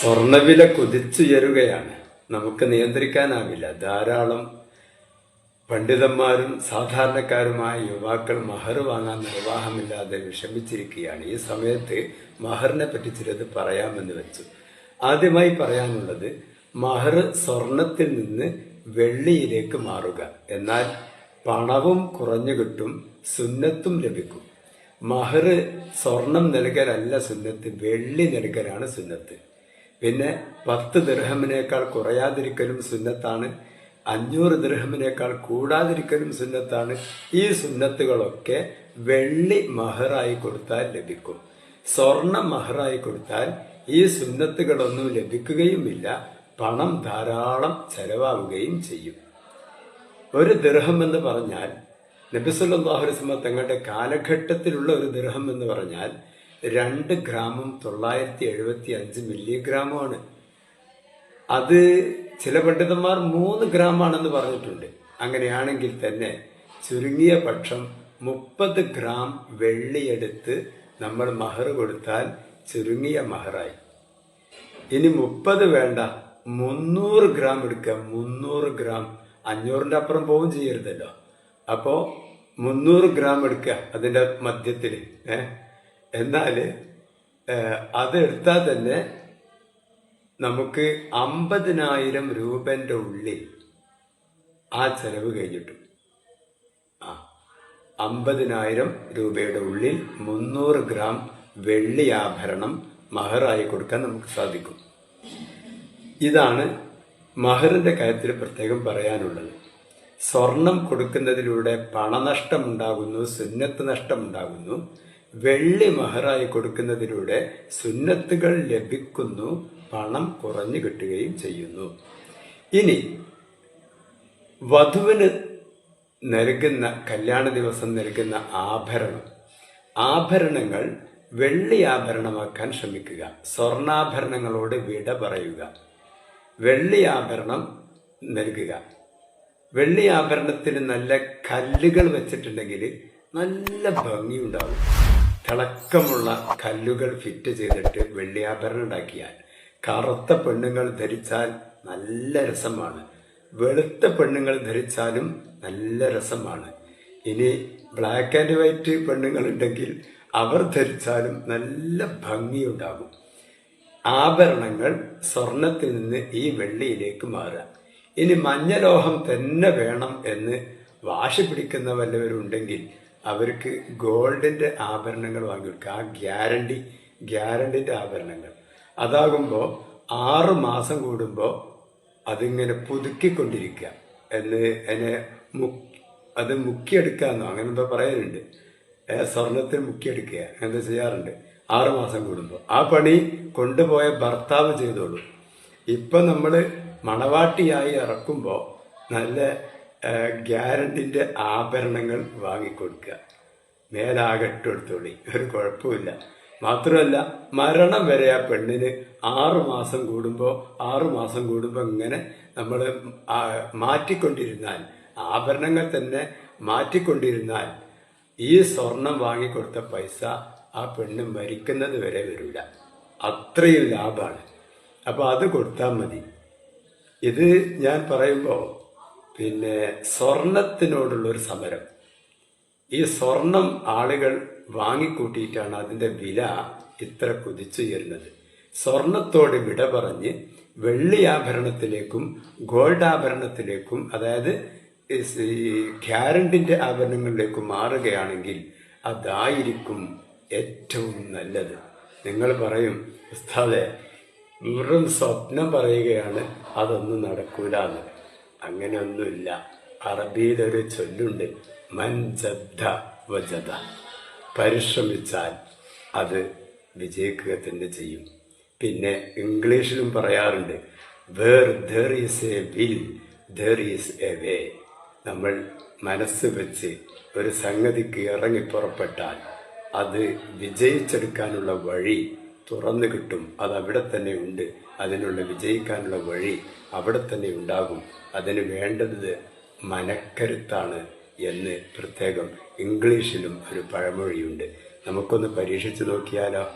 സ്വർണവില കുതിച്ചുയരുകയാണ്. നമുക്ക് നിയന്ത്രിക്കാനാവില്ല. ധാരാളം പണ്ഡിതന്മാരും സാധാരണക്കാരുമായ യുവാക്കൾ മഹർ വാങ്ങാൻ നിർവാഹമില്ലാതെ വിഷമിച്ചിരിക്കുകയാണ്. ഈ സമയത്ത് മഹറിനെ പറ്റി ചിലത് പറയാമെന്ന് വെച്ചു. ആദ്യമായി പറയാനുള്ളത് മഹർ സ്വർണത്തിൽ നിന്ന് വെള്ളിയിലേക്ക് മാറുക. എന്നാൽ പണവും കുറഞ്ഞു കിട്ടും സുന്നത്തും ലഭിക്കും. മഹർ സ്വർണം നൽകലല്ല സുന്നത്ത് വെള്ളി നൽകലാണ് സുന്നത്ത്. പിന്നെ പത്ത് ദൃഹമിനേക്കാൾ കുറയാതിരിക്കലും സുന്നത്താണ്. അഞ്ഞൂറ് ദൃഹമിനേക്കാൾ കൂടാതിരിക്കലും സുന്നത്താണ്. ഈ സുന്നത്തുകളൊക്കെ വെള്ളി മഹറായി കൊടുത്താൽ ലഭിക്കും. സ്വർണ മഹറായി കൊടുത്താൽ ഈ സുന്നത്തുകളൊന്നും ലഭിക്കുകയുമില്ല. പണം ധാരാളം ചെലവാകുകയും ചെയ്യും. ഒരു ദൃഹം എന്ന് പറഞ്ഞാൽ നബിസുല്ലാഹുലിസ്മ തങ്ങളുടെ കാലഘട്ടത്തിലുള്ള ഒരു ദൃഹം എന്ന് പറഞ്ഞാൽ രണ്ട് ഗ്രാമും തൊള്ളായിരത്തി എഴുപത്തി അഞ്ച് മില്ലിഗ്രാമാണ് അത് ചില പണ്ഡിതന്മാർ മൂന്ന് ഗ്രാമാണെന്ന് പറഞ്ഞിട്ടുണ്ട്. അങ്ങനെയാണെങ്കിൽ തന്നെ ചുരുങ്ങിയ പക്ഷം മുപ്പത് ഗ്രാം വെള്ളിയെടുത്ത് നമ്മൾ മഹർ കൊടുത്താൽ ചുരുങ്ങിയ മഹറായി. ഇനി മുപ്പത് വേണ്ട മുന്നൂറ് ഗ്രാം എടുക്കുക. മുന്നൂറ് ഗ്രാം അഞ്ഞൂറിന്റെ അപ്പുറം പോവും ചെയ്യരുതല്ലോ. അപ്പോൾ മുന്നൂറ് ഗ്രാം എടുക്കുക അതിന്റെ മധ്യത്തിൽ ഏഹ് എന്നാൽ അതെടുത്താൽ തന്നെ നമുക്ക് അമ്പതിനായിരം രൂപന്റെ ഉള്ളിൽ ആ ചെലവ് കഴിഞ്ഞിട്ടു. ആ അമ്പതിനായിരം രൂപയുടെ ഉള്ളിൽ മുന്നൂറ് ഗ്രാം വെള്ളി ആഭരണം മഹറായി കൊടുക്കാൻ നമുക്ക് സാധിക്കും. ഇതാണ് മഹറിന്റെ കാര്യത്തിൽ പ്രത്യേകം പറയാനുള്ളത്. സ്വർണം കൊടുക്കുന്നതിലൂടെ പണനഷ്ടമുണ്ടാകുന്നു സുന്നത്ത് നഷ്ടമുണ്ടാകുന്നു. വെള്ളി മഹറായി കൊടുക്കുന്നതിലൂടെ സുന്നത്തുകൾ ലഭിക്കുന്നു പണം കുറഞ്ഞു കിട്ടുകയും ചെയ്യുന്നു. ഇനി വധുവിന് നൽകുന്ന കല്യാണ ദിവസം നൽകുന്ന ആഭരണം. ആഭരണങ്ങൾ വെള്ളി ആഭരണമാക്കാൻ ശ്രമിക്കുക. സ്വർണാഭരണങ്ങളോട് വിട പറയുക. വെള്ളി ആഭരണം നൽകുക. വെള്ളി ആഭരണത്തിന് നല്ല കല്ലുകൾ വെച്ചിട്ടുണ്ടെങ്കിൽ നല്ല ഭംഗിയുണ്ടാവും. തിളക്കമുള്ള കല്ലുകൾ ഫിറ്റ് ചെയ്തിട്ട് വെള്ളിയാഭരണം ഉണ്ടാക്കിയാൽ കറുത്ത പെണ്ണുങ്ങൾ ധരിച്ചാൽ നല്ല രസമാണ്. വെളുത്ത പെണ്ണുങ്ങൾ ധരിച്ചാലും നല്ല രസമാണ്. ഇനി ബ്ലാക്ക് ആൻഡ് വൈറ്റ് പെണ്ണുങ്ങൾ ഉണ്ടെങ്കിൽ അവർ ധരിച്ചാലും നല്ല ഭംഗിയുണ്ടാകും. ആഭരണങ്ങൾ സ്വർണത്തിൽ നിന്ന് ഈ വെള്ളിയിലേക്ക് മാറുക. ഇനി മഞ്ഞലോഹം തന്നെ വേണം എന്ന് വാശി പിടിക്കുന്ന വല്ലവരുണ്ടെങ്കിൽ അവർക്ക് ഗോൾഡിന്റെ ആഭരണങ്ങൾ വാങ്ങി കൊടുക്കുക. ആ ഗ്യാരണ്ടി ഗ്യാരണ്ടിന്റെ ആഭരണങ്ങൾ. അതാകുമ്പോൾ ആറ് മാസം കൂടുമ്പോൾ അതിങ്ങനെ പുതുക്കിക്കൊണ്ടിരിക്കുക. എന്ന് എന്നെ മു അത് മുക്കിയെടുക്കാന്നോ അങ്ങനെ എന്തോ പറയാനുണ്ട് സ്വർണത്തിൽ മുക്കിയെടുക്കുക. അങ്ങനെ ചെയ്യാറുണ്ട്. ആറ് മാസം കൂടുമ്പോൾ ആ പണി കൊണ്ടുപോയ ഭർത്താവ് ചെയ്തോളൂ. ഇപ്പം നമ്മൾ മണവാട്ടിയായി ഇറക്കുമ്പോൾ നല്ല ഗ്യാരണ്ടിന്റെ ആഭരണങ്ങൾ വാങ്ങിക്കൊടുക്കുക. മേലാകെട്ടെടുത്തോളി ഒരു കുഴപ്പമില്ല. മാത്രമല്ല മരണം വരെ ആ പെണ്ണിന് ആറു മാസം കൂടുമ്പോൾ ആറു മാസം കൂടുമ്പോൾ ഇങ്ങനെ നമ്മൾ മാറ്റിക്കൊണ്ടിരുന്നാൽ ആഭരണങ്ങൾ തന്നെ മാറ്റിക്കൊണ്ടിരുന്നാൽ ഈ സ്വർണം വാങ്ങിക്കൊടുത്ത പൈസ ആ പെണ്ണ് മരിക്കുന്നത് വരെ വരില്ല അത്രയും ലാഭമാണ് അപ്പോൾ അത് കൊടുത്താൽ മതി. ഇത് ഞാൻ പറയുമ്പോൾ പിന്നെ സ്വർണത്തിനോടുള്ള ഒരു സമരം. ഈ സ്വർണം ആളുകൾ വാങ്ങിക്കൂട്ടിയിട്ടാണ് അതിന്റെ വില ഇത്ര കുതിച്ചുയരുന്നത്. സ്വർണത്തോട് വിട പറഞ്ഞ് വെള്ളി ആഭരണത്തിലേക്കും ഗോൾഡ് ആഭരണത്തിലേക്കും അതായത് ഈ ക്യാരണ്ടിന്റെ ആഭരണങ്ങളിലേക്കും മാറുകയാണെങ്കിൽ അതായിരിക്കും ഏറ്റവും നല്ലത്. നിങ്ങൾ പറയും ഉസ്താദെ വെറും സ്വപ്നം പറയുകയാണ് അതൊന്നും നടക്കൂല അങ്ങനെയൊന്നുമില്ല. അറബിയിലൊരു ചൊല്ലുണ്ട് മൻ ജദ്ദ വജദ. പരിശ്രമിച്ചാൽ അത് വിജയിക്കുക തന്നെ ചെയ്യും. പിന്നെ ഇംഗ്ലീഷിലും പറയാറുണ്ട് where there is a will there is a way നമ്മൾ മനസ്സ് വെച്ച് ഒരു സംഗതിക്ക് ഇറങ്ങി പുറപ്പെട്ടാൽ അത് വിജയിച്ചെടുക്കാനുള്ള വഴി തുറന്നു കിട്ടും. അത് അവിടെ തന്നെ ഉണ്ട്. അതിനുള്ള വിജയിക്കാനുള്ള വഴി അവിടെ തന്നെ ഉണ്ടാകും. അതിന് വേണ്ടത് മനക്കരുത്താണ് എന്ന് പ്രത്യേകം ഇംഗ്ലീഷിലും ഒരു പഴമൊഴിയുണ്ട്. നമുക്കൊന്ന് പരീക്ഷിച്ചു നോക്കിയാലോ?